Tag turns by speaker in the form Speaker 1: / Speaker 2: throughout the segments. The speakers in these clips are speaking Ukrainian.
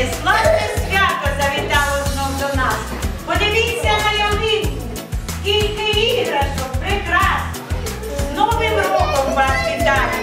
Speaker 1: Діти, славне свято завітало знов до нас. Подивіться на ялинку, скільки іграшок прекрасно. З Новим роком вас вітаю!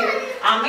Speaker 1: Засвітив. А ми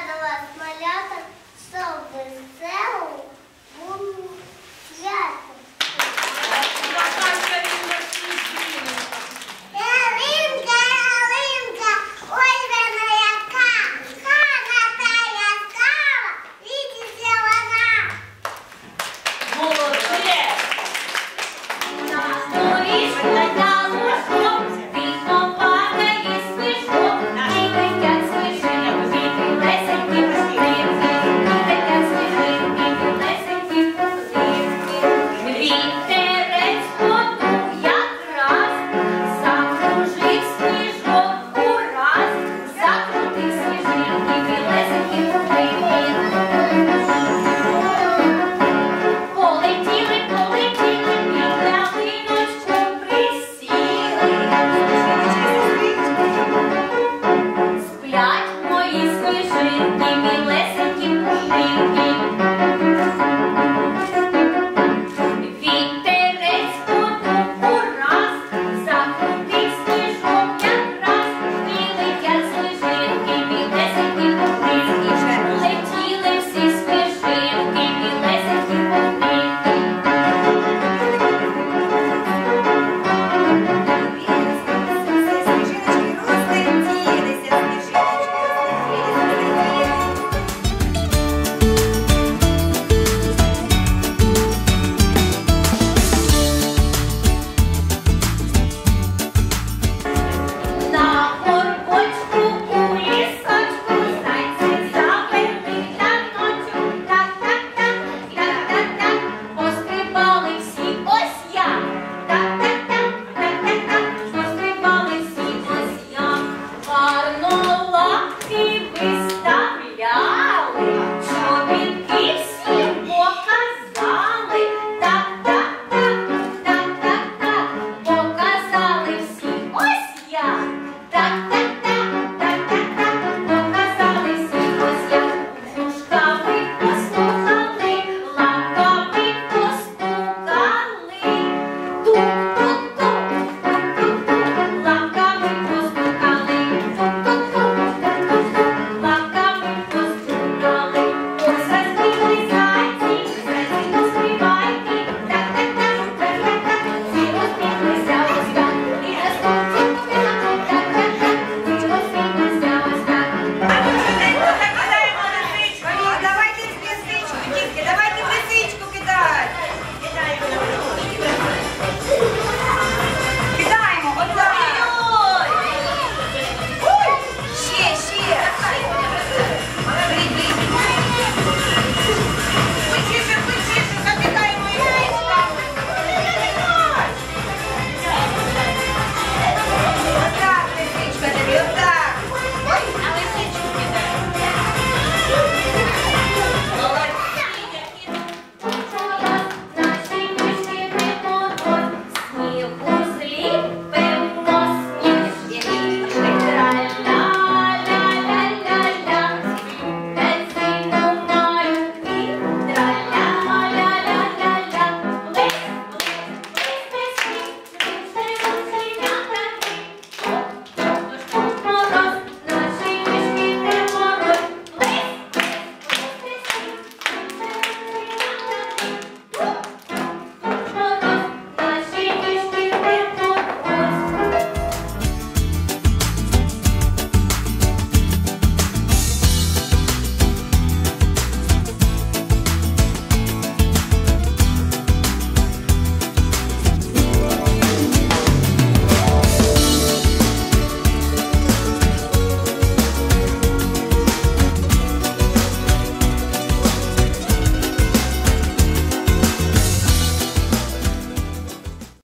Speaker 2: до вас малята, щоб без був свят.